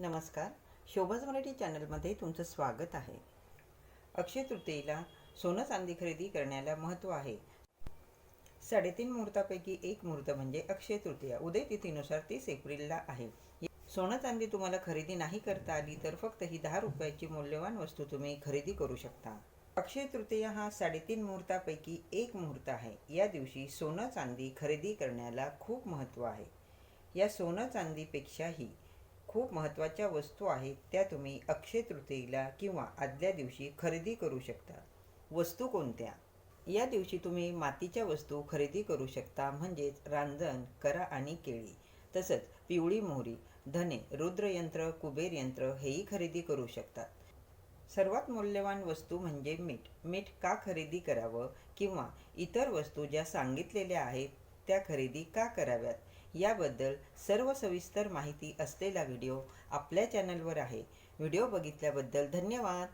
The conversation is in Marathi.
नमस्कार. शोभाज मराठी चॅनलमध्ये तुमचं स्वागत आहे. अक्षय तृतीयेला सोनं चांदी खरेदी करण्याला महत्त्व आहे. साडेतीन मुहूर्तापैकी एक मुहूर्त म्हणजे अक्षय तृतीया. उदय तिथीनुसार तीस एप्रिलला आहे. सोनं चांदी तुम्हाला खरेदी नाही करता आली तर फक्त ही दहा रुपयाची मौल्यवान वस्तू तुम्ही खरेदी करू शकता. अक्षय तृतीया हा साडेतीन मुहूर्तापैकी एक मुहूर्त आहे. या दिवशी सोनं चांदी खरेदी करण्याला खूप महत्त्व आहे. या सोनं चांदीपेक्षाही खूप महत्त्वाच्या वस्तू आहेत त्या तुम्ही अक्षय तृतीयेला किंवा आदल्या दिवशी खरेदी करू शकता. वस्तू कोणत्या? या दिवशी तुम्ही मातीच्या वस्तू खरेदी करू शकता म्हणजेच रांजण करा आणि केळी तसंच पिवळी मोहरी धने रुद्रयंत्र कुबेर यंत्र हेही खरेदी करू शकतात सर्वात मौल्यवान वस्तू म्हणजे मीठ. मीठ का खरेदी करावं किंवा इतर वस्तू ज्या सांगितलेल्या आहेत त्या खरेदी का कराव्यात? याबद्दल सर्व सविस्तर माहिती असलेला व्हिडिओ आपल्या चॅनलवर आहे. व्हिडिओ बघितल्याबद्दल धन्यवाद.